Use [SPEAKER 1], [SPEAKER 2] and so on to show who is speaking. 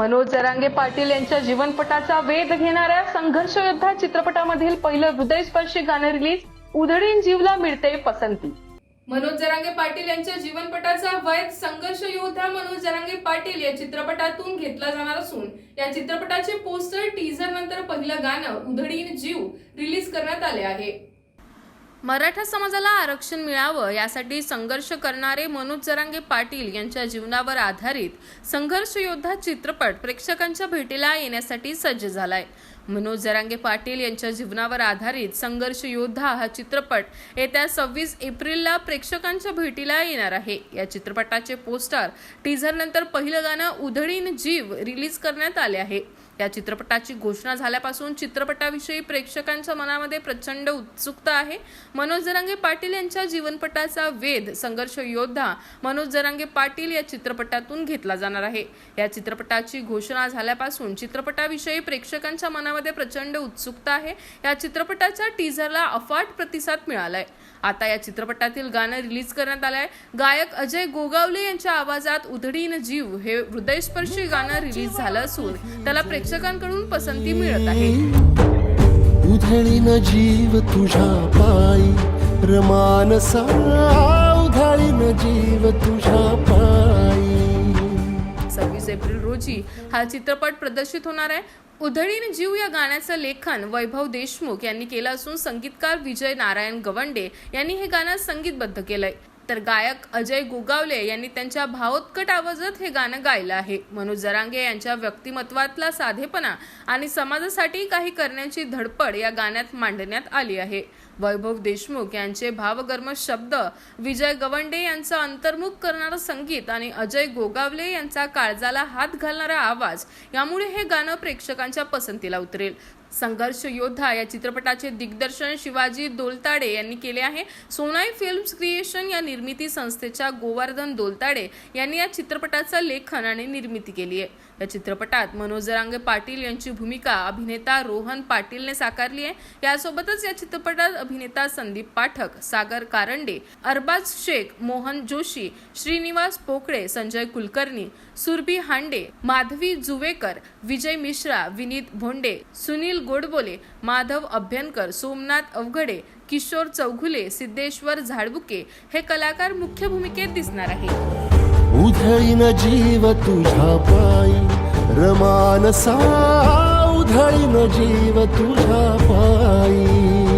[SPEAKER 1] मनोज जरांगे पाटील यांच्या जीवनपटाचा वेध घेणाऱ्या संघर्ष योद्धा चित्रपटामधील पहिलं हृदयस्पर्शी गाणं रिलीज उधळीन जीवला मिळते पसंती. मनोज जरांगे पाटील यांच्या जीवनपटाचा वैध संघर्ष योद्धा मनोज जरांगे पाटील या चित्रपटातून घेतला जाणार असून या चित्रपटाचे पोस्टर टीझर नंतर पहिलं गाणं उधळीन जीव रिलीज करण्यात आले आहे. मराठा समाजाला आरक्षण मिळावं यासाठी संघर्ष करणारे मनोज जरांगे पाटील यांच्या जीवनावर आधारित संघर्ष योद्धा चित्रपट प्रेक्षकांच्या भेटीला येण्यासाठी सज्ज झालाय. मनोज जरांगे पाटील यांच्या जीवनावर आधारित संघर्ष योद्धा हा चित्रपट येत्या सव्वीस एप्रिलला प्रेक्षकांच्या भेटीला येणार आहे. या चित्रपटाचे पोस्टर टीझर नंतर पहिलं गाणं उधळीन जीव रिलीज करण्यात आले आहे. या चित्रपटाची घोषणा झाल्यापासून चित्रपटाविषयी प्रेक्षकांच्या मनामध्ये प्रचंड उत्सुकता आहे. मनोज जरांगे पाटील यांच्या जीवनपटाचा वेध संघर्ष योद्धा मनोज जरांगे पाटील या चित्रपटातून घेतला जाणार आहे. या चित्रपटाची घोषणा झाल्यापासून चित्रपटाविषयी प्रेक्षकांच्या मनामध्ये प्रचंड उत्सुकता आहे. या चित्रपटाच्या टीझरला अफाट प्रतिसाद मिळालाय. आता या चित्रपटातील गाणं रिलीज करण्यात आलंय. गायक अजय गोगावले यांच्या आवाजात उधडीन जीव हे हृदयस्पर्शी गाणं रिलीज झालं असून त्याला प्रेक्षकांकडून पसंती मिळत आहे.
[SPEAKER 2] उधळीन जीव तुझ्या पायी रमानसा उधळीन जीव तुझ्या पायी.
[SPEAKER 1] सव्वीस एप्रिल रोजी हा चित्रपट प्रदर्शित होणार आहे. उधळीन जीव या गाण्याचं लेखन वैभव देशमुख यांनी केलं असून संगीतकार विजय नारायण गवंडे यांनी हे गाणं संगीतबद्ध केलंय. तर गायक अजय गोगावले यांनी त्यांच्या भावोत्कट आवाजात हे गाणं गायलं आहे. मनोज जरांगे यांच्या व्यक्तिमत्वातला साधेपणा आणि समाजासाठी काही करण्याची धडपड या गाण्यात मांडण्यात आली आहे. वैभव देशमुख यांचे भावगर्म शब्द विजय गवंडे यांचं अंतर्मुख करणारं संगीत आणि अजय गोगावले यांचा काळजाला हात घालणारा आवाज यामुळे हे गाणं प्रेक्षकांच्या पसंतीला उतरेल. संघर्ष योद्धा या चित्रपटाचे दिग्दर्शन शिवाजी दोलताडे यांनी केले आहे. सोनाई फिल्म्स क्रिएशन या निर्मिती संस्थेच्या गोवर्धन दोलताडे यांनी या चित्रपटाचं लेखन आणि निर्मिती केली आहे. या चित्रपटात मनोज जरांगे पाटील यांची भूमिका अभिनेता रोहन पाटीलने साकारली आहे. यासोबतच या चित्रपटात अभिनेता संदीप पाठक सागर कारंडे अरबाज शेख मोहन जोशी श्रीनिवास पोकळे संजय कुलकर्णी सुरभी हांडे माधवी जुवेकर विजय मिश्रा विनीत भोंडे सुनील गोडबोले माधव अभ्यंकर सोमनाथ अवघडे किशोर चौघुले सिद्धेश्वर झाडबुके हे कलाकार मुख्य भूमिकेत दिसणार आहेत.
[SPEAKER 2] उधळीन जीव तुझ्या पायी रमानसा उधळीन जीव तुझ्या पायी.